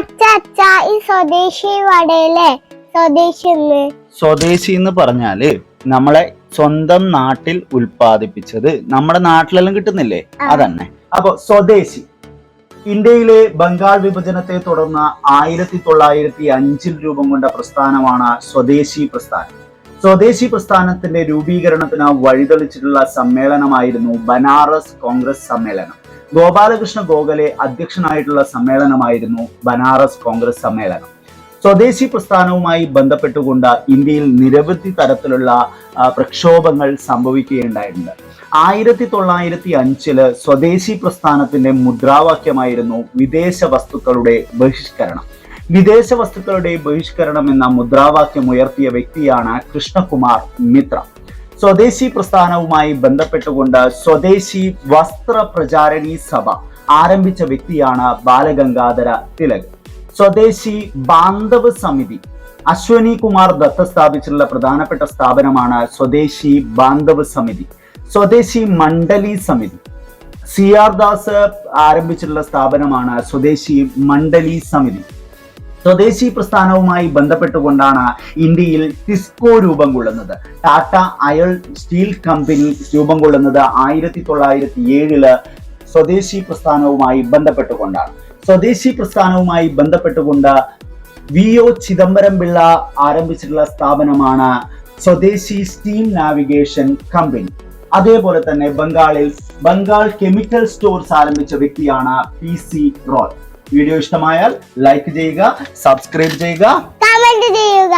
അച്ഛ അച്ഛ ഈ സ്വദേശി വടയിലെ സ്വദേശി എന്ന് സ്വദേശി എന്ന് പറഞ്ഞാൽ നമ്മളെ സ്വന്തം നാട്ടിൽ ഉൽപ്പാദിപ്പിച്ചത് നമ്മുടെ നാട്ടിലെല്ലാം കിട്ടുന്നില്ലേ. അതന്നെ. അപ്പൊ സ്വദേശി. ഇന്ത്യയിലെ ബംഗാൾ വിഭജനത്തെ തുടർന്ന് ആയിരത്തി തൊള്ളായിരത്തി അഞ്ചിൽ രൂപം കൊണ്ട പ്രസ്ഥാനമാണ് സ്വദേശി പ്രസ്ഥാനം. സ്വദേശി പ്രസ്ഥാനത്തിന്റെ രൂപീകരണത്തിന് വഴിതെളിച്ചിട്ടുള്ള സമ്മേളനമായിരുന്നു ബനാറസ് കോൺഗ്രസ് സമ്മേളനം. ഗോപാലകൃഷ്ണ ഗോഖലെ അധ്യക്ഷനായിട്ടുള്ള സമ്മേളനമായിരുന്നു ബനാറസ് കോൺഗ്രസ് സമ്മേളനം. സ്വദേശി പ്രസ്ഥാനവുമായി ബന്ധപ്പെട്ടുകൊണ്ട് ഇന്ത്യയിൽ നിരവധി തരത്തിലുള്ള പ്രക്ഷോഭങ്ങൾ സംഭവിക്കുകയുണ്ടായിട്ടുണ്ട്. ആയിരത്തി തൊള്ളായിരത്തി അഞ്ചിൽ സ്വദേശി പ്രസ്ഥാനത്തിന്റെ മുദ്രാവാക്യമായിരുന്നു വിദേശ വസ്തുക്കളുടെ ബഹിഷ്കരണം. വിദേശ വസ്തുക്കളുടെ ബഹിഷ്കരണം എന്ന മുദ്രാവാക്യം ഉയർത്തിയ വ്യക്തിയാണ് കൃഷ്ണകുമാർ മിത്ര. സ്വദേശി പ്രസ്ഥാനവുമായി ബന്ധപ്പെട്ടുകൊണ്ട് സ്വദേശി വസ്ത്ര പ്രചാരണി സഭ ആരംഭിച്ച വ്യക്തിയാണ് ബാലഗംഗാധര തിലക്. സ്വദേശി ബാന്ധവ് സമിതി അശ്വനി കുമാർ ദത്ത സ്ഥാപിച്ചിട്ടുള്ള പ്രധാനപ്പെട്ട സ്ഥാപനമാണ് സ്വദേശി ബാന്ധവ് സമിതി. സ്വദേശി മണ്ഡലി സമിതി. സി ആർ ദാസ് ആരംഭിച്ചിട്ടുള്ള സ്ഥാപനമാണ് സ്വദേശി മണ്ഡലി സമിതി. സ്വദേശി പ്രസ്ഥാനവുമായി ബന്ധപ്പെട്ടുകൊണ്ടാണ് ഇന്ത്യയിൽ ടിസ്കോ രൂപം കൊള്ളുന്നത്. ടാറ്റ അയൾ സ്റ്റീൽ കമ്പനി രൂപം കൊള്ളുന്നത് ആയിരത്തി തൊള്ളായിരത്തി ഏഴിൽ സ്വദേശി പ്രസ്ഥാനവുമായി ബന്ധപ്പെട്ടുകൊണ്ടാണ്. സ്വദേശി പ്രസ്ഥാനവുമായി ബന്ധപ്പെട്ടുകൊണ്ട് വി ഒ ചിദംബരം പിള്ള ആരംഭിച്ചിട്ടുള്ള സ്ഥാപനമാണ് സ്വദേശി സ്റ്റീം നാവിഗേഷൻ കമ്പനി. അതേപോലെ തന്നെ ബംഗാളിൽ ബംഗാൾ കെമിക്കൽ സ്റ്റോർസ് ആരംഭിച്ച വ്യക്തിയാണ് പി സി റോയ്. വീഡിയോ ഇഷ്ടമായാൽ ലൈക്ക് ചെയ്യുക സബ്സ്ക്രൈബ് ചെയ്യുക. കമന്റ് ചെയ്യുക.